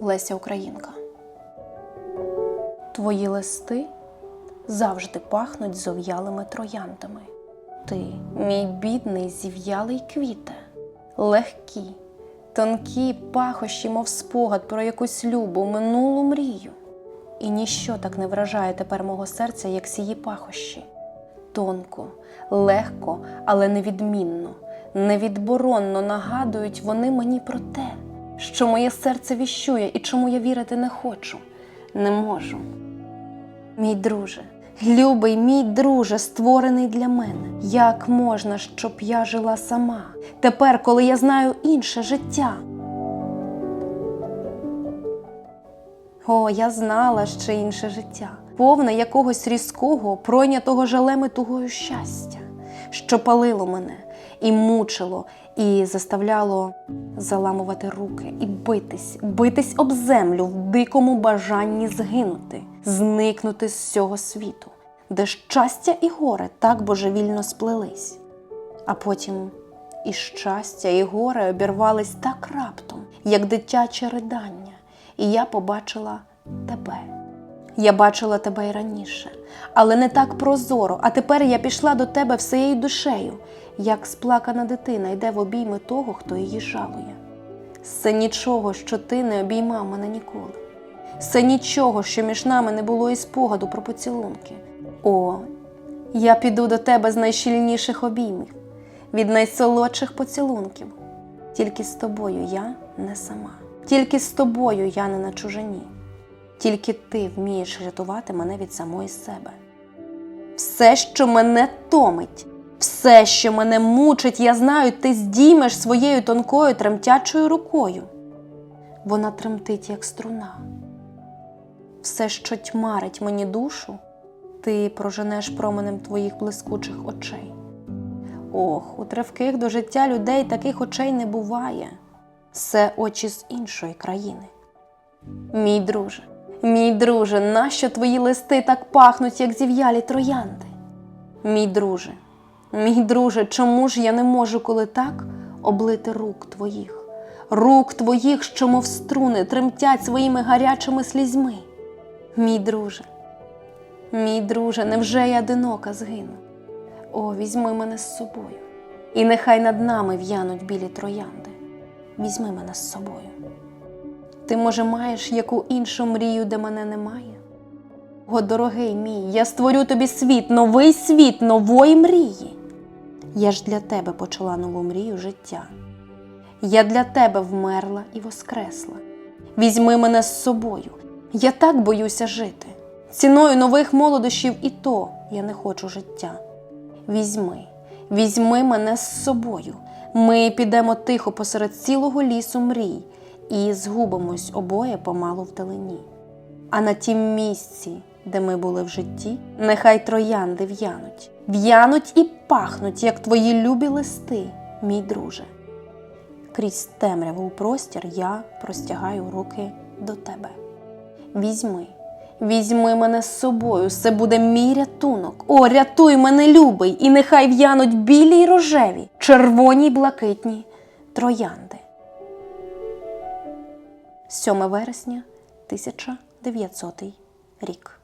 Леся Українка. Твої листи завжди пахнуть зов'ялими трояндами. Ти, мій бідний зів'ялий квіте, легкі, тонкі пахощі, мов спогад про якусь любу, минулу мрію. І ніщо так не вражає тепер мого серця, як сії пахощі. Тонко, легко, але невідмінно, невідборонно нагадують вони мені про те, що моє серце віщує і чому я вірити не хочу, не можу. Мій друже, любий мій друже, створений для мене. Як можна, щоб я жила сама, тепер, коли я знаю інше життя? О, я знала ще інше життя, повне якогось різкого, пройнятого жалем і тугою щастя, що палило мене і мучило, і заставляло заламувати руки і битись, битись об землю в дикому бажанні згинути, зникнути з цього світу, де щастя і горе так божевільно сплелись. А потім і щастя, і горе обірвались так раптом, як дитяче ридання, і я побачила тебе. Я бачила тебе й раніше, але не так прозоро. А тепер я пішла до тебе всією душею, як сплакана дитина йде в обійми того, хто її жалує. Це нічого, що ти не обіймав мене ніколи. Це нічого, що між нами не було і спогаду про поцілунки. О, я піду до тебе з найщільніших обіймів, від найсолодших поцілунків. Тільки з тобою я не сама, тільки з тобою я не на чужині. Тільки ти вмієш рятувати мене від самої себе. Все, що мене томить, все, що мене мучить, я знаю, ти здіймеш своєю тонкою тремтячою рукою. Вона тремтить, як струна. Все, що тьмарить мені душу, ти проженеш променем твоїх блискучих очей. Ох, у тривких до життя людей таких очей не буває. Це очі з іншої країни. Мій друже, мій друже, нащо твої листи так пахнуть, як зів'ялі троянди? Мій друже, мій друже, чому ж я не можу, коли так, облити рук твоїх, рук твоїх, що, мов струни, тремтять своїми гарячими слізьми? Мій друже, мій друже, невже я одинока згину? О, візьми мене з собою, і нехай над нами в'януть білі троянди. Візьми мене з собою. Ти, може, маєш яку іншу мрію, де мене немає? О, дорогий мій, я створю тобі світ, новий світ, нової мрії. Я ж для тебе почала нову мрію життя. Я для тебе вмерла і воскресла. Візьми мене з собою. Я так боюся жити. Ціною нових молодощів і то я не хочу життя. Візьми, візьми мене з собою. Ми підемо тихо посеред цілого лісу мрій і згубимось обоє помалу вдалині. А на тім місці, де ми були в житті, нехай троянди в'януть, в'януть і пахнуть, як твої любі листи, мій друже. Крізь темряву у простір я простягаю руки до тебе. Візьми, візьми мене з собою, це буде мій рятунок. О, рятуй мене, любий, і нехай в'януть білі й рожеві, червоні й блакитні троянди. 7 вересня 1900 рік.